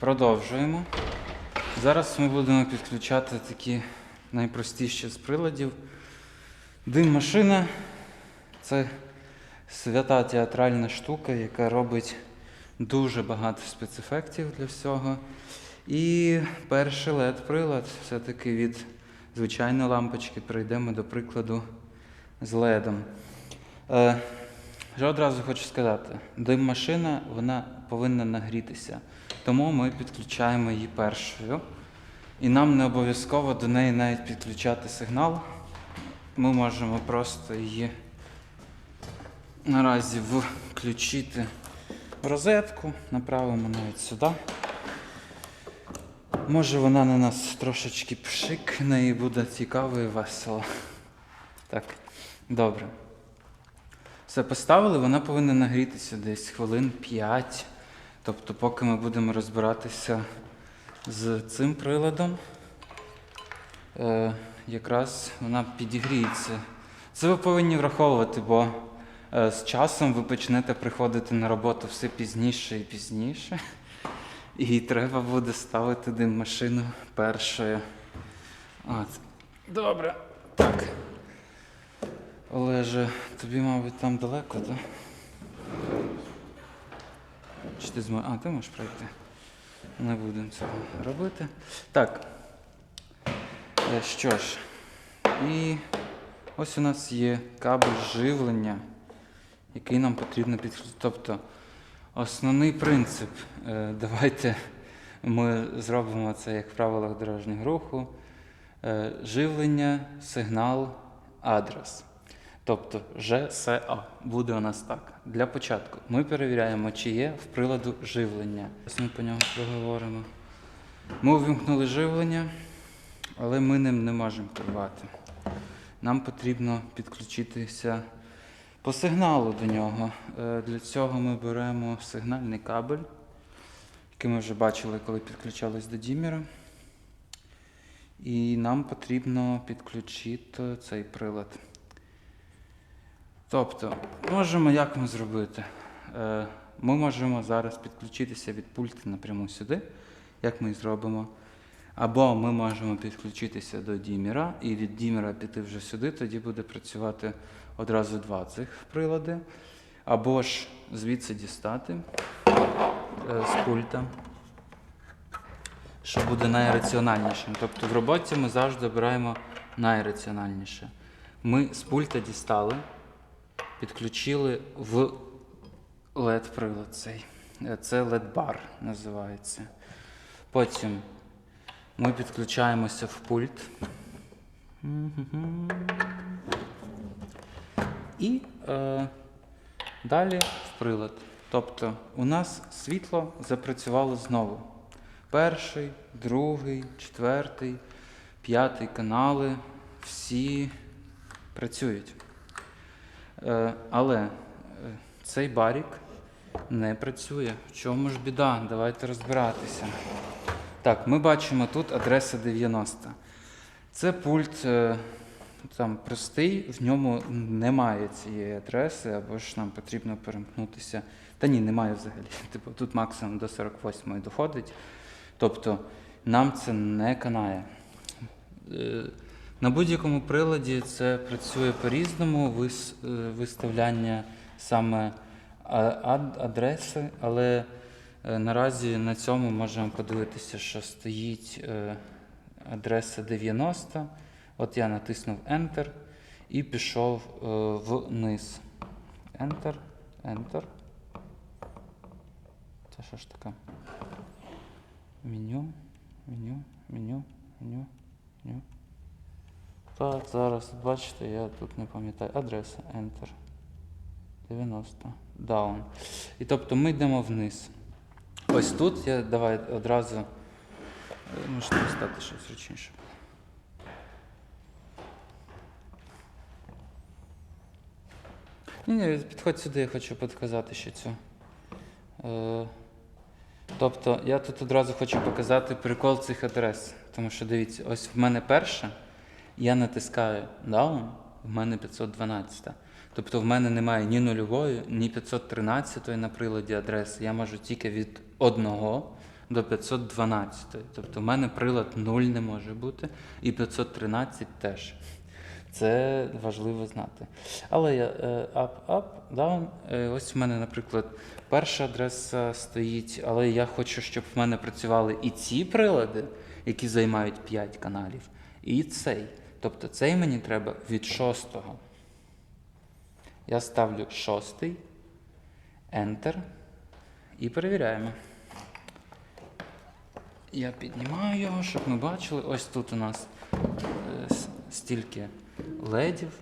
Продовжуємо. Зараз ми будемо підключати такі найпростіші з приладів. Дим машина це свята театральна штука, яка робить дуже багато спецефектів для всього. І перший LED-прилад все-таки від звичайної лампочки перейдемо до прикладу з LED. Е, що одразу хочу сказати, дим-машина вона повинна нагрітися. Тому ми підключаємо її першою. І нам не обов'язково до неї навіть підключати сигнал. Ми можемо просто її наразі включити в розетку, направимо навіть сюди. Може вона на нас трошечки пшикне і буде цікаво і весело. Так, добре. Все поставили, вона повинна нагрітися десь хвилин 5. Тобто, поки ми будемо розбиратися з цим приладом, е, якраз вона підігріється. Це ви повинні враховувати, бо е, з часом ви почнете приходити на роботу все пізніше і пізніше. І треба буде ставити дим-машину першою. От. Добре. Так. Олеже, тобі, мабуть, там далеко, так? Чи ти зможеш? А, ти можеш пройти. Не будемо цього робити. Так. Е, Що ж. І ось у нас є кабель живлення, який нам потрібно підключити. Тобто, основний принцип. е, Давайте ми зробимо це як в правилах дорожнього руху. Е, Живлення, сигнал, адрес. Тобто ЖСА буде у нас так. Для початку ми перевіряємо, чи є в приладу живлення. Зараз ми по нього проговоримо. Ми увімкнули живлення, але ми ним не можемо керувати. Нам потрібно підключитися по сигналу до нього. Е, Для цього ми беремо сигнальний кабель, який ми вже бачили, коли підключались до дімера. І нам потрібно підключити цей прилад. Тобто, можемо як ми зробити? Е, Ми можемо зараз підключитися від пульта напряму сюди, як ми і зробимо. Або ми можемо підключитися до дімера і від дімера піти вже сюди, тоді буде працювати одразу два цих прилади. Або ж звідси дістати е, з пульта, що буде найраціональнішим. Тобто в роботі ми завжди обираємо найраціональніше. Ми з пульта дістали підключили в LED-прилад цей. Е, Це LED-бар називається. Потім ми підключаємося в пульт. І е, далі в прилад. Тобто у нас світло запрацювало знову. Перший, другий, четвертий, п'ятий канали всі працюють. Е, Але е, цей барік не працює. В чому ж біда? Давайте розбиратися. Так, ми бачимо тут адреса 90. Це пульт е, там простий, в ньому немає цієї адреси, або ж нам потрібно перемкнутися. Та ні, немає взагалі. Типу, тут максимум до 48-ї доходить. Тобто нам це не канає. На будь-якому приладі це працює по-різному, е, виставляння саме адреси, але е, наразі на цьому можемо подивитися, що стоїть е, адреса 90. От я натиснув Enter і пішов вниз. Enter, Enter. Це що ж таке? Меню, меню, меню, меню, меню. Так, зараз, бачите, я тут не пам'ятаю. Адреса Enter. 90. Down. І тобто ми йдемо вниз. Ось тут я давай одразу. Можете стати щось зручніше. Ні, ні, підходь сюди, я хочу підказати ще цю. Е, тобто я тут одразу хочу показати прикол цих адрес. Тому що дивіться, ось в мене перша, я натискаю Down, в мене 512. Тобто в мене немає ні нульової, ні 513 на приладі адреси. Я можу тільки від одного до 512. Тобто в мене прилад 0 не може бути, і 513 теж. Це важливо знати. Але я е, up, up, down. Е, Ось в мене, наприклад, перша адреса стоїть, але я хочу, щоб в мене працювали і ці прилади, які займають 5 каналів, і цей. Тобто цей мені треба від шостого. Я ставлю шостий, Enter і перевіряємо. Я піднімаю його, щоб ми бачили. Ось тут у нас е, стільки ледів.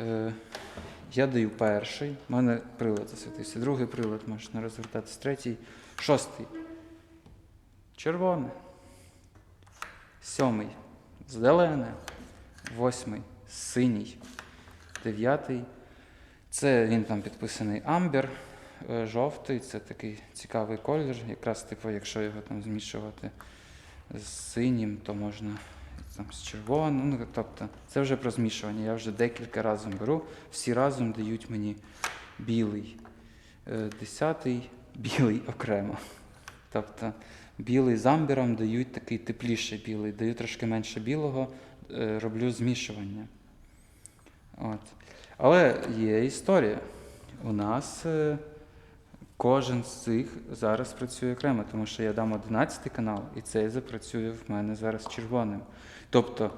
Е, я даю перший, у мене прилад засвітився. Другий прилад можеш не розвертатися. Третій, шостий. Червоне. Сьомий. Зелене. Восьмий. Синій. Дев'ятий. Це він там підписаний Амбер. Е, Жовтий, це такий цікавий колір. Якраз, типу, якщо його там змішувати з синім, то можна там з червоним. Ну, тобто, це вже про змішування. Я вже декілька разів беру. Всі разом дають мені білий. Е, Десятий білий окремо. Тобто білий з амбером дають такий тепліший білий, даю трошки менше білого, роблю змішування. От. Але є історія. У нас е, кожен з цих зараз працює окремо, тому що я дам 11 канал, і цей запрацює в мене зараз червоним. Тобто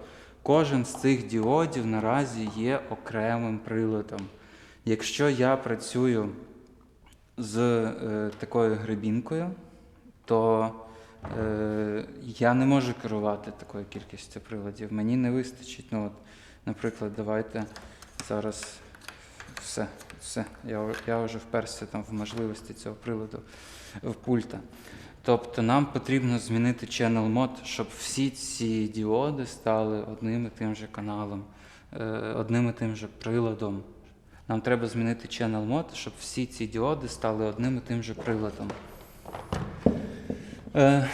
кожен з цих діодів наразі є окремим приладом. Якщо я працюю з е, такою гребінкою, то е, я не можу керувати такою кількістю приладів. Мені не вистачить. Ну, от, наприклад, давайте зараз все, все. Я, я вже вперся там в можливості цього приладу в пульта. Тобто нам потрібно змінити channel mode, щоб всі ці діоди стали одним і тим же каналом, е, одним і тим же приладом. Нам треба змінити channel mode, щоб всі ці діоди стали одним і тим же приладом. Е,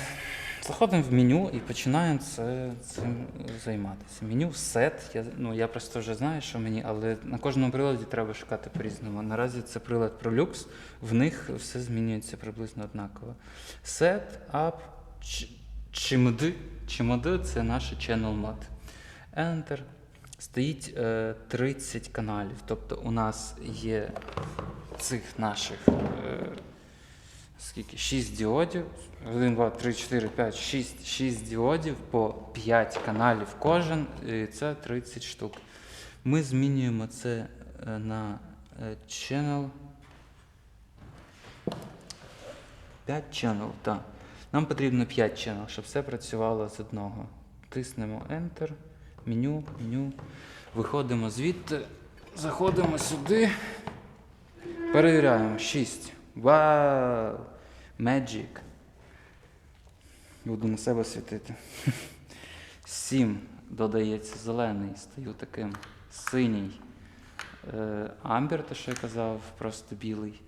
заходимо в меню і починаємо це, цим займатися. Меню set. Я, ну, я просто вже знаю, що мені, але на кожному приладі треба шукати по-різному. Наразі це прилад ProLux, в них все змінюється приблизно однаково. Set, up, чимди. Чимди це наш channel mode. Enter. Стоїть е, 30 каналів. Тобто у нас є цих наших. Е, скільки? 6 діодів. 1, 2, 3, 4, 5, 6, 6 діодів по 5 каналів кожен, і це 30 штук. Ми змінюємо це е, на е, channel. 5 channel, так. Нам потрібно 5 channel, щоб все працювало з одного. Тиснемо Enter, меню, меню. Виходимо звідти, заходимо сюди. Перевіряємо. 6. Вау! Magic. Буду на себе світити. 7. Додається зелений. Стаю таким синій. Е, Амбер, те, що я казав, просто білий.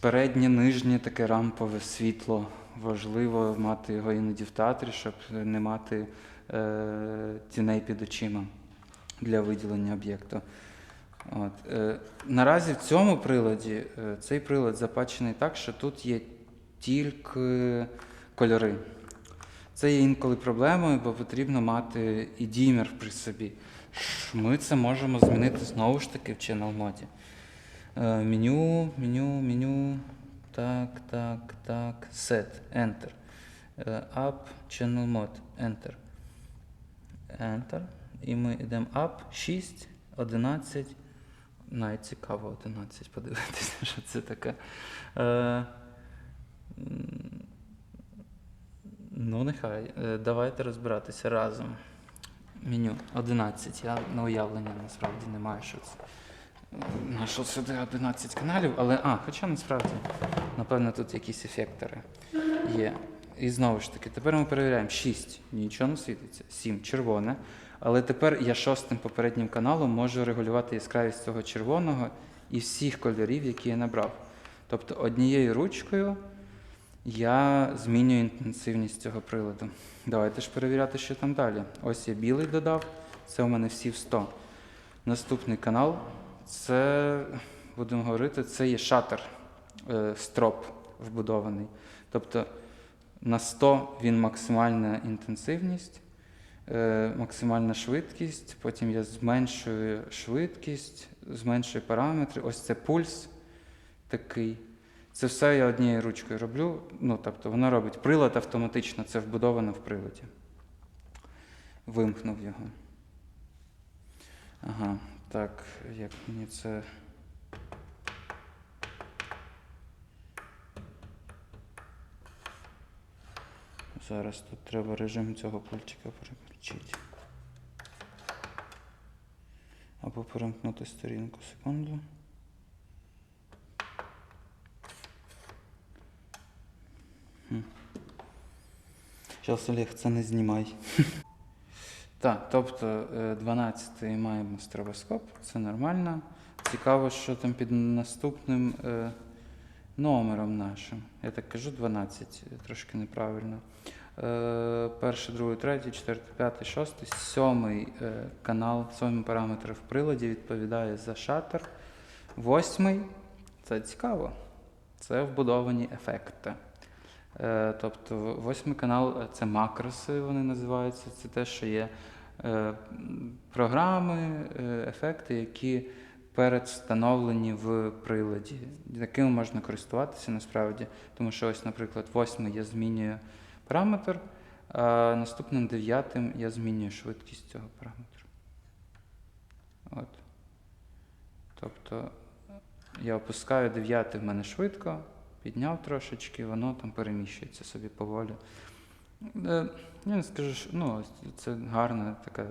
Переднє, нижнє таке рампове світло. Важливо мати його іноді в театрі, щоб не мати е, тіней під очима для виділення об'єкту. От. Е, наразі в цьому приладі е, цей прилад запачений так, що тут є тільки кольори. Це є інколи проблемою, бо потрібно мати і дімер при собі. Ми це можемо змінити знову ж таки в channel моді. Е, меню, меню, меню. Так, так, так. Set, Enter. Е, Up, channel mode, Enter. Enter. І ми йдемо up 6, 11. Навіть цікаво 11 подивитися, що це таке. Е, ну, нехай. Е, давайте розбиратися разом. Меню 11. Я на уявлення насправді не маю, що це. На що сюди 11 каналів, але. А, хоча насправді, напевно, тут якісь ефектори є. І знову ж таки, тепер ми перевіряємо 6. Нічого не світиться. 7 червоне. Але тепер я шостим попереднім каналом можу регулювати яскравість цього червоного і всіх кольорів, які я набрав. Тобто однією ручкою я змінюю інтенсивність цього приладу. Давайте ж перевіряти, що там далі. Ось я білий додав, це у мене всі в 100. Наступний канал це, будемо говорити, це є шатер, е, строп. вбудований. Тобто на 100 він максимальна інтенсивність, е, максимальна швидкість, потім я зменшую швидкість, зменшую параметри. Ось це пульс такий. Це все я однією ручкою роблю. Ну, тобто воно робить прилад автоматично, це вбудовано в приладі. Вимкнув його. Ага, так, як мені це. Зараз тут треба режим цього пультика переключити. Або перемкнути сторінку секунду. Зараз, Олег, це не знімай. Так, тобто 12-й маємо стробоскоп, це нормально. Цікаво, що там під наступним е, номером нашим. Я так кажу 12, трошки неправильно. Е, перший, другий, третій, четвертий, п'ятий, шостий, сьомий е, канал, сьомий параметр в приладі відповідає за шатер. Восьмий це цікаво. Це вбудовані ефекти. Е, тобто восьмий канал е, це макроси, вони називаються. Це те, що є е, програми, е, ефекти, які передвстановлені в приладі, якими можна користуватися насправді. Тому що ось, наприклад, восьмий я змінюю параметр, а наступним дев'ятим я змінюю швидкість цього параметру. От. Тобто я опускаю дев'ятий в мене швидко, підняв трошечки, воно там переміщується собі поволі. Е, Я не скажу, що ну, це гарна така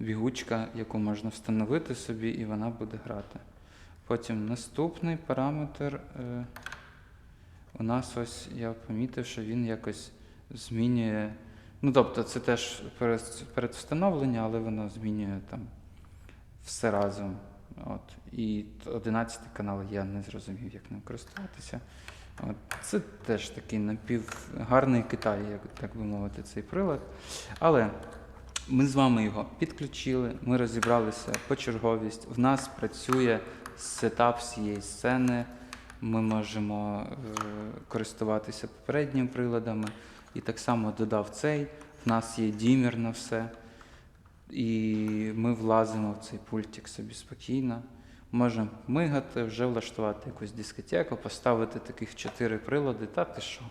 бігучка, яку можна встановити собі, і вона буде грати. Потім наступний параметр. Е, у нас ось я помітив, що він якось змінює. Ну, тобто, це теж перед- передвстановлення, але воно змінює там все разом. От. І 11 канал я не зрозумів, як ним користуватися. От. Це теж такий напівгарний Китай, як так би мовити, цей прилад. Але ми з вами його підключили, ми розібралися по черговість. В нас працює сетап всієї сцени. Ми можемо е, користуватися попередніми приладами. І так само додав цей. В нас є дімер на все. І ми влазимо в цей пультик собі спокійно. Можемо мигати, вже влаштувати якусь дискотеку, поставити таких чотири прилади, та ти що?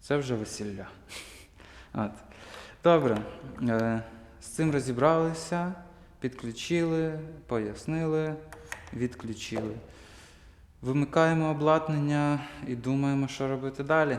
Це вже весілля. От. Добре. Е, з цим розібралися, підключили, пояснили, відключили. Вимикаємо обладнання і думаємо, що робити далі.